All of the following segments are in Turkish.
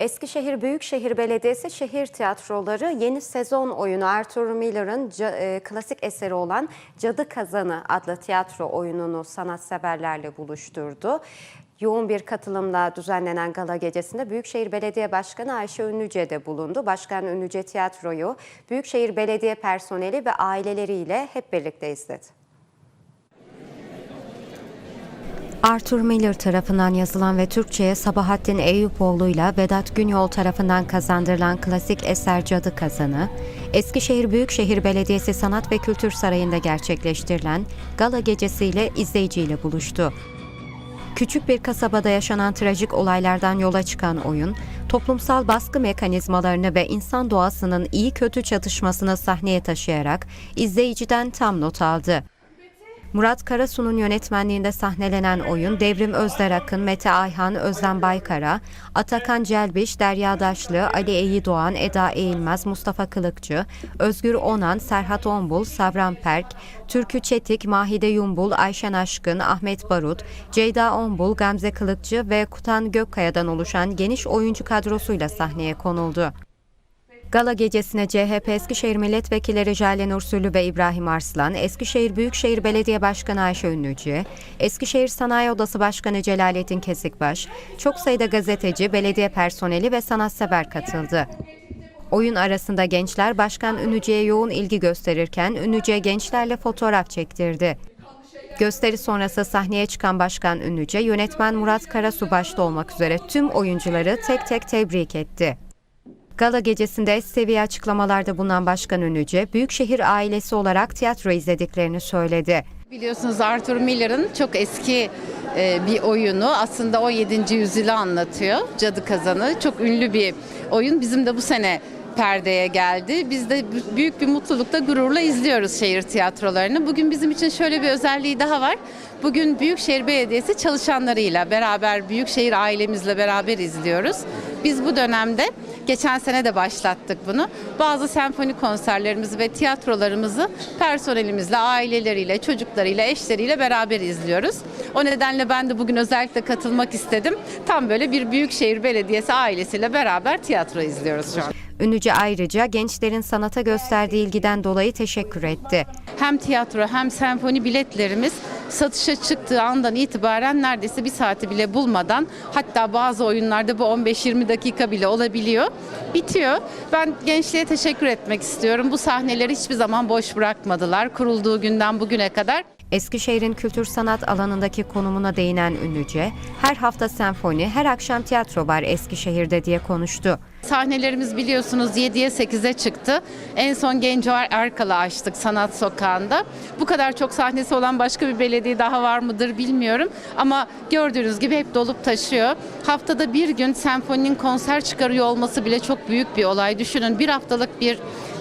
Eskişehir Büyükşehir Belediyesi Şehir Tiyatroları yeni sezon oyunu Arthur Miller'ın e, klasik eseri olan Cadı Kazanı adlı tiyatro oyununu sanatseverlerle buluşturdu. Yoğun bir katılımla düzenlenen gala gecesinde Büyükşehir Belediye Başkanı Ayşe Ünlüce de bulundu. Başkan Ünlüce tiyatroyu Büyükşehir Belediye personeli ve aileleriyle hep birlikte izledi. Arthur Miller tarafından yazılan ve Türkçe'ye Sabahattin Eyüpoğlu ile Vedat Günyol tarafından kazandırılan klasik eser Cadı Kazanı, Eskişehir Büyükşehir Belediyesi Sanat ve Kültür Sarayı'nda gerçekleştirilen gala gecesiyle izleyiciyle buluştu. Küçük bir kasabada yaşanan trajik olaylardan yola çıkan oyun, toplumsal baskı mekanizmalarını ve insan doğasının iyi kötü çatışmasını sahneye taşıyarak izleyiciden tam not aldı. Murat Karasu'nun yönetmenliğinde sahnelenen oyun Devrim Özder Akın, Mete Ayhan, Özlem Baykara, Atakan Celbiş, Derya Daşlı, Ali Eyi Doğan, Eda Eğilmez, Mustafa Kılıkçı, Özgür Onan, Serhat Onbul, Savran Perk, Türkü Çetik, Mahide Yumbul, Ayşen Aşkın, Ahmet Barut, Ceyda Onbul, Gamze Kılıkçı ve Kutan Gökkaya'dan oluşan geniş oyuncu kadrosuyla sahneye konuldu. Gala gecesine CHP Eskişehir Milletvekilleri Jale Nursülü ve İbrahim Arslan, Eskişehir Büyükşehir Belediye Başkanı Ayşe Ünlücü, Eskişehir Sanayi Odası Başkanı Celalettin Kesikbaş, çok sayıda gazeteci, belediye personeli ve sanatsever katıldı. Oyun arasında gençler Başkan Ünlücü'ye yoğun ilgi gösterirken Ünlücü'ye gençlerle fotoğraf çektirdi. Gösteri sonrası sahneye çıkan Başkan Ünlüce, yönetmen Murat Karasu başta olmak üzere tüm oyuncuları tek tek tebrik etti. Gala gecesinde eş seviye açıklamalarda bulunan Başkan Ünlüce, Büyükşehir ailesi olarak tiyatro izlediklerini söyledi. Biliyorsunuz Arthur Miller'ın çok eski e, bir oyunu aslında 17. yüzyılı anlatıyor. Cadı Kazanı çok ünlü bir oyun. Bizim de bu sene perdeye geldi. Biz de büyük bir mutlulukla, gururla izliyoruz şehir tiyatrolarını. Bugün bizim için şöyle bir özelliği daha var. Bugün Büyükşehir Belediyesi çalışanlarıyla beraber, Büyükşehir ailemizle beraber izliyoruz. Biz bu dönemde geçen sene de başlattık bunu. Bazı senfoni konserlerimizi ve tiyatrolarımızı personelimizle, aileleriyle, çocuklarıyla, eşleriyle beraber izliyoruz. O nedenle ben de bugün özellikle katılmak istedim. Tam böyle bir Büyükşehir Belediyesi ailesiyle beraber tiyatro izliyoruz şu an. Ünlüce ayrıca gençlerin sanata gösterdiği ilgiden dolayı teşekkür etti. Hem tiyatro hem senfoni biletlerimiz satışa çıktığı andan itibaren neredeyse bir saati bile bulmadan hatta bazı oyunlarda bu 15-20 dakika bile olabiliyor. Bitiyor. Ben gençliğe teşekkür etmek istiyorum. Bu sahneleri hiçbir zaman boş bırakmadılar. Kurulduğu günden bugüne kadar. Eskişehir'in kültür sanat alanındaki konumuna değinen Ünlüce, her hafta senfoni, her akşam tiyatro var Eskişehir'de diye konuştu. Sahnelerimiz biliyorsunuz 7'ye 8'e çıktı. En son Genco Erkal'ı açtık Sanat Sokağı'nda. Bu kadar çok sahnesi olan başka bir belediye daha var mıdır bilmiyorum. Ama gördüğünüz gibi hep dolup taşıyor. Haftada bir gün senfoninin konser çıkarıyor olması bile çok büyük bir olay. Düşünün bir haftalık bir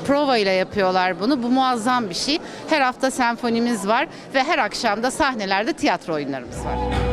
prova ile yapıyorlar bunu. Bu muazzam bir şey. Her hafta senfonimiz var ve her akşam da sahnelerde tiyatro oyunlarımız var.